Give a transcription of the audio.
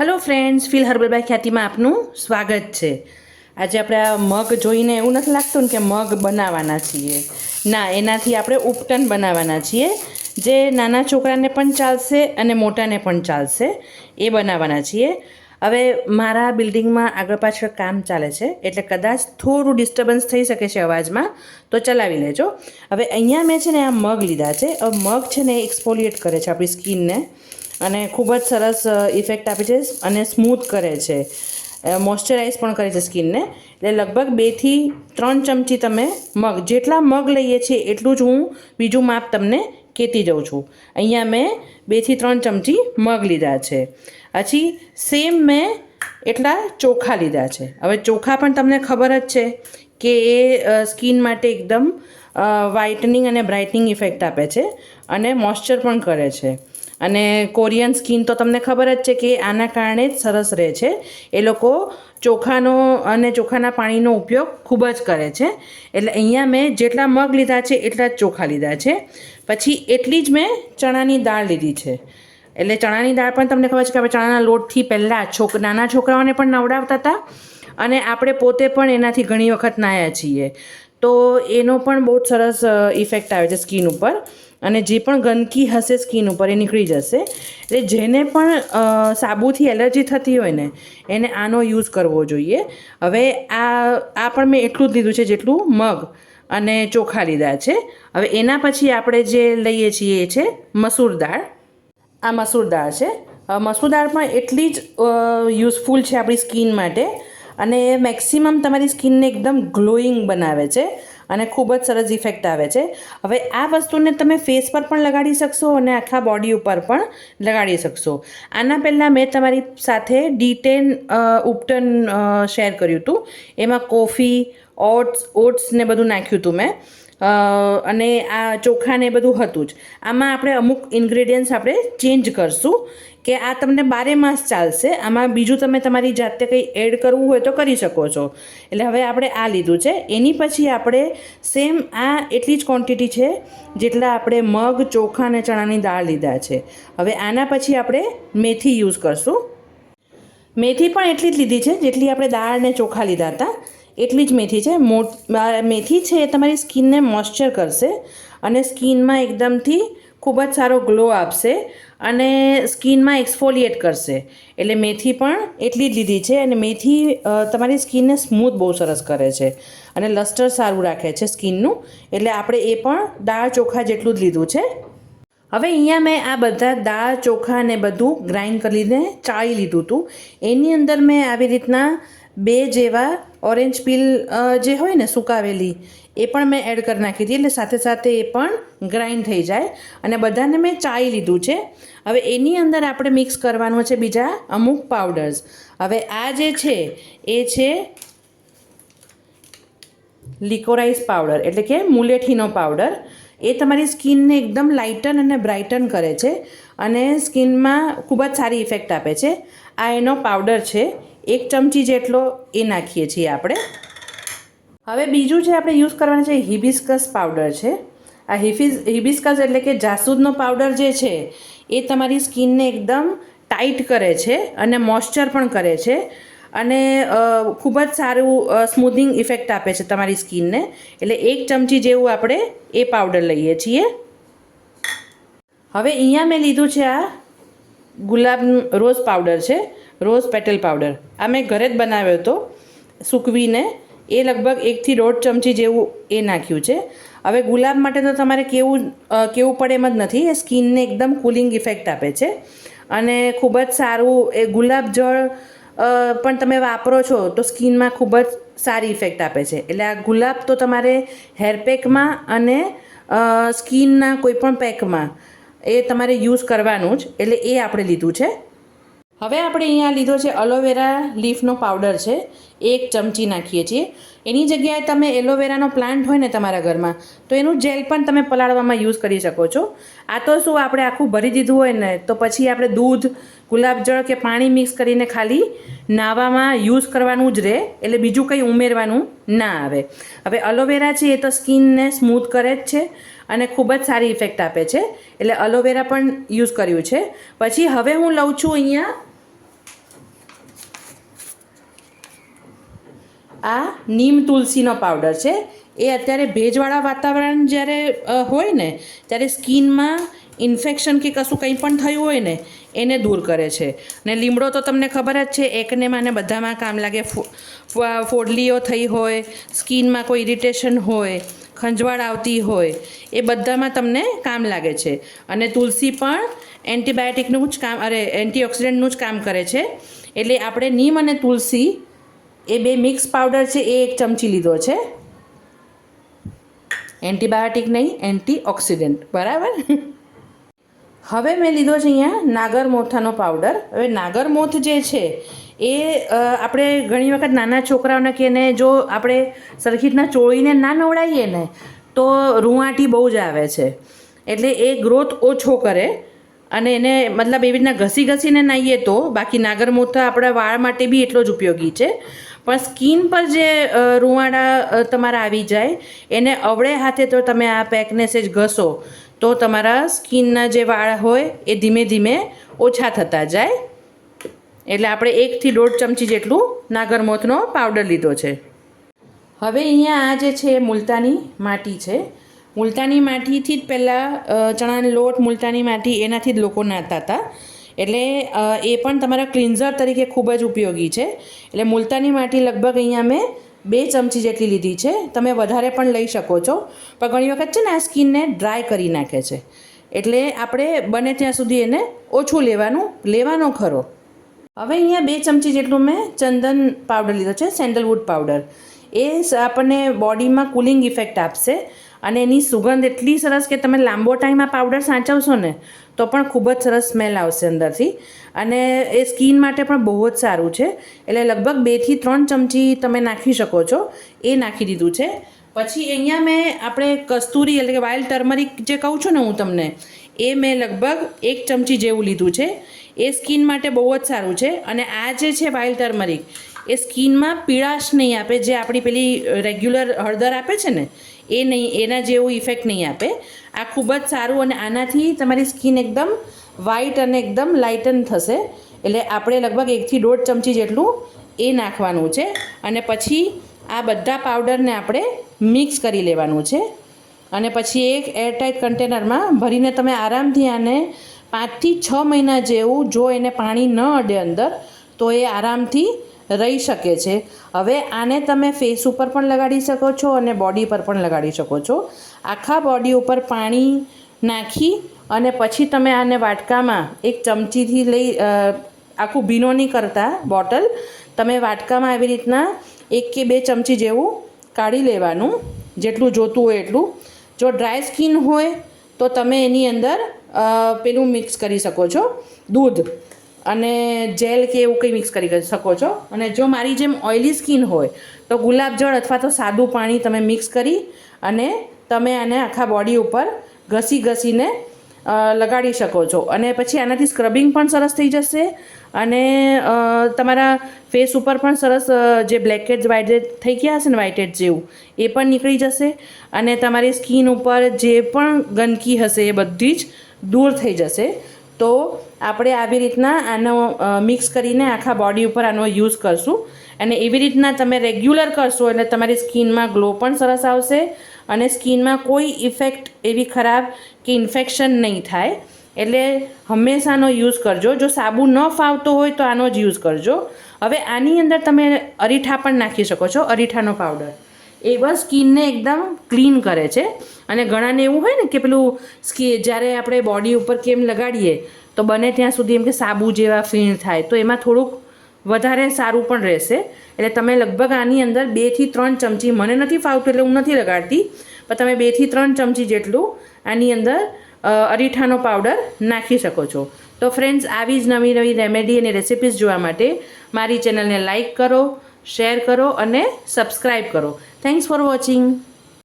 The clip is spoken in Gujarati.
Hello friends feel herbal by ખ્યાતિમાં આપનું સ્વાગત છે. આજે આપણે આ મગ જોઈને એવું નથી લાગતું ને કે મગ બનાવવાના છીએ. ના, એનાથી આપણે ઉપટન બનાવવાના છીએ, જે નાના છોકરાને પણ ચાલશે અને મોટાને પણ ચાલશે. એ બનાવવાના છીએ. હવે મારા બિલ્ડિંગમાં આગળ પાછળ કામ ચાલે છે, એટલે કદાચ થોડું ડિસ્ટર્બન્સ થઈ શકે છે અવાજમાં, તો ચલાવી લેજો. હવે અહીંયા મેં છે ને આ મગ લીધા છે. હવે મગ છે ને એક્સફોલિએટ કરે છે આપણી સ્કિનને અને ખૂબ જ સરસ ઇફેક્ટ આપે છે અને સ્મૂથ કરે છે. મોઇશ્ચરાઇઝ પણ કરે છે સ્કિનને. એટલે લગભગ બેથી ત્રણ ચમચી તમે મગ, જેટલા મગ લઈએ છીએ એટલું જ હું બીજું માપ તમને કહેતી જાઉં છું. અહીંયા મેં બેથી ત્રણ ચમચી મગ લીધા છે. પછી સેમ મેં એટલા ચોખા લીધા છે. હવે ચોખા પણ તમને ખબર જ છે કે એ સ્કિન માટે એકદમ વ્હાઇટનિંગ અને બ્રાઇટનિંગ ઇફેક્ટ આપે છે અને મોઇશ્ચર પણ કરે છે. અને કોરિયન સ્કિન તો તમને ખબર જ છે કે આના કારણે જ સરસ રહે છે. એ લોકો ચોખાનો અને ચોખાના પાણીનો ઉપયોગ ખૂબ જ કરે છે. એટલે અહીંયા મેં જેટલા મગ લીધા છે, એટલા જ ચોખા લીધા છે. પછી એટલી જ મેં ચણાની દાળ લીધી છે. એટલે ચણાની દાળ પણ તમને ખબર છે કે આપણે ચણાના લોટથી પહેલાં છોક, નાના છોકરાઓને પણ નવડાવતા હતા. અને આપણે પોતે પણ એનાથી ઘણી વખત નાયા છીએ. તો એનો પણ બહુ જ સરસ ઇફેક્ટ આવે છે સ્કિન ઉપર. અને જે પણ ગંદકી હશે સ્કિન ઉપર એ નીકળી જશે. એટલે જેને પણ સાબુથી એલર્જી થતી હોય ને, એને આનો યુઝ કરવો જોઈએ. હવે આ આ પણ મેં એટલું જ લીધું છે જેટલું મગ અને ચોખા લીધા છે. હવે એના પછી આપણે જે લઈએ છીએ એ છે મસૂર દાળ. આ મસૂર દાળ છે. મસૂર દાળ પણ એટલી જ યુઝફુલ છે આપણી સ્કિન માટે. અને મેક્સિમમ તમારી સ્કિનને એકદમ ગ્લોઈંગ બનાવે છે. અને ખૂબ જ સરસ ઇફેક્ટ આવે છે. હવે આ વસ્તુને તમે ફેસ પર પણ લગાડી શકશો અને આખા બોડી ઉપર પણ લગાડી શકશો. આના પહેલાં મેં તમારી સાથે ડીટેન ઉપટન શેર કર્યું હતું. એમાં કોફી ઓટ્સ ઓટ્સ ને બધું નાખ્યું હતું મેં. અને આ ચોખા ને બધું હતું જ. આમાં આપણે અમુક ઇન્ગ્રેડિયન્ટ્સ આપણે ચેન્જ કરશું કે આ તમને બારે માસ ચાલશે. આમાં બીજું તમે તમારી જાતે કંઈ એડ કરવું હોય તો કરી શકો છો. એટલે હવે આપણે આ લીધું છે. એની પછી આપણે સેમ આ એટલી જ ક્વોન્ટિટી છે જેટલા આપણે મગ, ચોખા અને ચણાની દાળ લીધા છે. હવે આના પછી આપણે મેથી યુઝ કરશું. મેથી પણ એટલી જ લીધી છે જેટલી આપણે દાળ અને ચોખા લીધા હતા. એટલી જ મેથી છે. મો મેથી છે એ તમારી સ્કિનને મોઇશ્ચર કરશે અને સ્કિનમાં એકદમથી ખૂબ જ સારો ગ્લો આપશે અને સ્કિનમાં એક્સફોલિએટ કરશે. એટલે મેથી પણ એટલી જ લીધી છે અને મેથી તમારી સ્કિનને સ્મૂથ બહુ સરસ કરે છે અને લસ્ટર સારું રાખે છે સ્કિનનું. એટલે આપણે એ પણ દાળ ચોખા જેટલું જ લીધું છે. હવે અહીંયા મેં આ બધા દાળ, ચોખા ને બધું ગ્રાઇન્ડ કરીને ચાળી લીધું હતું. એની અંદર મેં આવી રીતના બે જેવા ઓરેન્જ પીલ જે હોય ને સુકાવેલી, એ પણ મેં એડ કરી નાખી હતી. એટલે સાથે સાથે એ પણ ગ્રાઇન્ડ થઈ જાય અને બધાને મેં ચાળી લીધું છે. હવે એની અંદર આપણે મિક્સ કરવાનું છે બીજા અમુક પાવડર્સ હવે આ જે છે, એ છે લિકોરાઇઝ પાવડર એટલે કે મુલેઠીનો પાવડર એ તમારી સ્કિનને એકદમ લાઇટન અને બ્રાઇટન કરે છે અને સ્કિનમાં ખૂબ જ સારી ઇફેક્ટ આપે છે. આ એનો પાવડર છે. એક ચમચી જેટલો એ નાખીએ છીએ આપણે. હવે બીજું જે આપણે યુઝ કરવાનું છે હિબિસ્કસ પાવડર છે. આ હિફિસ હિબિસ્કસ એટલે કે જાસૂદનો પાવડર જે છે એ તમારી સ્કિનને એકદમ ટાઈટ કરે છે અને મોઇશ્ચર પણ કરે છે. અને ખૂબ જ સારું સ્મૂધિંગ ઇફેક્ટ આપે છે તમારી સ્કિનને. એટલે એક ચમચી જેવું આપણે એ પાવડર લઈએ છીએ. હવે અહીંયા મેં લીધું છે આ ગુલાબ રોઝ પાવડર છે, રોઝ પેટલ પાવડર આ મેં ઘરે જ બનાવ્યો હતો, સૂકવીને. એ લગભગ એકથી દોઢ ચમચી જેવું એ નાખ્યું છે. હવે ગુલાબ માટે તો તમારે કેવું કેવું પડે એમ જ નથી. એ સ્કિનને એકદમ કુલિંગ ઇફેક્ટ આપે છે. અને ખૂબ જ સારું એ ગુલાબ જળ પણ તમે વાપરો છો તો સ્કિનમાં ખૂબ જ સારી ઇફેક્ટ આપે છે. એટલે આ ગુલાબ તો તમારે હેરપેકમાં અને સ્કિનના કોઈપણ પેકમાં એ તમારે યુઝ કરવાનું જ. એટલે એ આપણે લીધું છે. હવે આપણે અહીંયા લીધો છે અલોવેરા લીફનો પાવડર છે. એક ચમચી નાખીએ છીએ. એની જગ્યાએ તમે એલોવેરાનો પ્લાન્ટ હોય ને તમારા ઘરમાં, તો એનું જેલ પણ તમે પલાળવામાં યુઝ કરી શકો છો. આ તો શું આપણે આખું ભરી દીધું હોય ને, તો પછી આપણે દૂધ ગુલાબજળ કે પાણી મિક્સ કરીને ખાલી નાવામાં યુઝ કરવાનું જ રહે, એટલે બીજું કંઈ ઉમેરવાનું ના આવે. હવે અલોવેરા છે એ તો સ્કિનને સ્મૂથ કરે જ છે અને ખૂબ જ સારી ઇફેક્ટ આપે છે, એટલે અલોવેરા પણ યુઝ કર્યું છે. પછી હવે હું લઉં છું અહીંયા આ નીમ તુલસીનો પાવડર છે. એ અત્યારે ભેજવાળા વાતાવરણ જ્યારે હોય ને, ત્યારે સ્કિનમાં ઇન્ફેક્શન કે કશું કંઈ પણ થયું હોય ને, એને દૂર કરે છે. ને લીમડો તો તમને ખબર જ છે, એકને માને બધામાં કામ લાગે. ફોડલીઓ થઈ હોય, સ્કિનમાં કોઈ ઇરિટેશન હોય, ખંજવાળ આવતી હોય, એ બધામાં તમને કામ લાગે છે. અને તુલસી પણ એન્ટીબાયોટિકનું જ કામ, અરે, એન્ટીઓક્સિડન્ટનું જ કામ કરે છે. એટલે આપણે નીમ અને તુલસી, એ બે મિક્સ પાવડર છે, એ એક ચમચી લીધો છે. એન્ટીબાયોટિક નહીં, એન્ટીઓક્સિડન્ટ. બરાબર? હવે મેં લીધો છે અહીંયા નાગરમોથાનો પાવડર હવે નાગરમોથ જે છે, એ આપણે ઘણી વખત નાના છોકરાઓને કે એને જો આપણે સરખી રીતના ચોળીને ના નવડાવીએ ને, તો રૂંવાટી બહુ જ આવે છે. એટલે એ ગ્રોથ ઓછો કરે અને એને મતલબ એવી રીતના ઘસી ઘસીને નાહીએ તો બાકી નાગરમોથા આપણા વાળ માટે બી એટલો જ ઉપયોગી છે. પણ સ્કિન પર જે રૂવાડા તમારા આવી જાય, એને અવળે હાથે તો તમે આ પેકને સેજ ઘસો તો તમારા સ્કિનના જે વાળ હોય એ ધીમે ધીમે ઓછા થતા જાય. એટલે આપણે એકથી દોઢ ચમચી જેટલું નાગરમોથનો પાવડર લીધો છે. હવે અહીંયા આ જે છે મુલતાની માટી છે. મુલતાની માટીથી જ પહેલાં ચણાનો લોટ મુલતાની માટી એનાથી જ લોકો નાતા હતા એટલે એ પણ તમારા ક્લિન્ઝર તરીકે ખૂબ જ ઉપયોગી છે. એટલે મુલતાની માટી લગભગ અહીંયા મેં બે ચમચી જેટલી લીધી છે. તમે વધારે પણ લઈ શકો છો. પણ ઘણી વખત છે ને આ સ્કિનને ડ્રાય કરી નાખે છે. એટલે આપણે બને ત્યાં સુધી એને ઓછું લેવાનું, લેવાનો ખરો. હવે અહીંયા બે ચમચી જેટલું મેં ચંદન પાવડર લીધો છે, સેન્ડલવુડ પાવડર. એ આપણને બોડીમાં કુલિંગ ઇફેક્ટ આપશે. અને એની સુગંધ એટલી સરસ કે તમે લાંબો ટાઈમ આ પાવડર સાચવશો ને, તો પણ ખૂબ જ સરસ સ્મેલ આવશે અંદરથી. અને એ સ્કિન માટે પણ બહુ જ સારું છે. એટલે લગભગ બેથી ત્રણ ચમચી તમે નાખી શકો છો. એ નાખી દીધું છે. પછી અહીંયા મેં આપણે કસ્તુરી એટલે કે વાઇલ્ડ ટર્મરિક જે કહું છું ને હું તમને, એ મેં લગભગ એક ચમચી જેવું લીધું છે. એ સ્કિન માટે બહુ જ સારું છે. અને આ જે છે વાઇલ્ડ ટર્મરિક એ સ્કિનમાં પીળાશ નહીં આપે, જે આપણી પેલી રેગ્યુલર હળદર આપે છે ને એ નહીં, એના જેવું ઇફેક્ટ નહીં આપે. આ ખૂબ જ સારું અને આનાથી તમારી સ્કિન એકદમ વ્હાઇટ અને એકદમ લાઇટન થશે. એટલે આપણે લગભગ એકથી દોઢ ચમચી જેટલું એ નાખવાનું છે. અને પછી આ બધા પાવડરને આપણે મિક્સ કરી લેવાનું છે. અને પછી એક એરટાઇટ કન્ટેનરમાં ભરીને તમે આરામથી આને પાંચથી છ મહિના જેવું જો એને પાણી ન અડે અંદર, તો એ આરામથી રહી શકે છે. હવે આને તમે ફેસ ઉપર પણ લગાડી શકો છો અને બોડી પર પણ લગાડી શકો છો. આખા બોડી ઉપર પાણી નાખી અને પછી તમે આને વાટકામાં એક ચમચીથી લઈ આખું ભીનો નહીં કરતા બોટલ. તમે વાટકામાં આવી રીતના એક કે બે ચમચી જેવું કાઢી લેવાનું, જેટલું જોતું હોય એટલું. જો ડ્રાય સ્કિન હોય તો તમે એની અંદર પેલું મિક્સ કરી શકો છો. દૂધ. અને જેલ કે એવું કંઈ મિક્સ કરી શકો છો. અને જો મારી જેમ ઓઇલી સ્કિન હોય, તો ગુલાબજળ અથવા તો સાદું પાણી તમે મિક્સ કરી અને તમે આને આખા બોડી ઉપર ઘસી ઘસીને લગાડી શકો છો. અને પછી આનાથી સ્ક્રબિંગ પણ સરસ થઈ જશે અને તમારા ફેસ ઉપર પણ સરસ જે બ્લેકહેડ્સ વ્હાઇટેડ થઈ ગયા હશે ને વ્હાઇટેડ જેવું, એ પણ નીકળી જશે. અને તમારી સ્કિન ઉપર જે પણ ગંદકી હશે એ બધી જ દૂર થઈ જશે. તો આપણે આવી રીતના આનો મિક્સ કરીને આખા બોડી ઉપર આનો યુઝ કરશું. અને એવી રીતના તમે રેગ્યુલર કરશો એટલે તમારી સ્કિનમાં ગ્લો પણ સરસ આવશે અને સ્કિનમાં કોઈ ઇફેક્ટ એવી ખરાબ કે ઇન્ફેક્શન નહીં થાય. એટલે હંમેશાનો યુઝ કરજો. જો સાબુ ન ફાવતો હોય તો આનો જ યુઝ કરજો. હવે આની અંદર તમે અરીઠા પણ નાખી શકો છો, અરીઠાનો પાવડર એ બસ સ્કિનને એકદમ ક્લીન કરે છે. અને ઘણાને એવું હોય ને કે પેલું સ્કી જ્યારે આપણે બોડી ઉપર કેમ લગાડીએ, તો બને ત્યાં સુધી એમ કે સાબુ જેવા ફીણ થાય. તો એમાં થોડુંક વધારે સારું પણ રહેશે. એટલે તમે લગભગ આની અંદર બેથી ત્રણ ચમચી, મને નથી ફાવતું એટલે હું નથી લગાડતી, પણ તમે બેથી ત્રણ ચમચી જેટલું આની અંદર અરીઠાનો પાવડર નાખી શકો છો. તો ફ્રેન્ડ્સ આવી જ નવી નવી રેમેડી અને રેસિપીઝ જોવા માટે મારી ચેનલને લાઈક કરો. શેર કરો અને સબસ્ક્રાઈબ કરો. Thanks for watching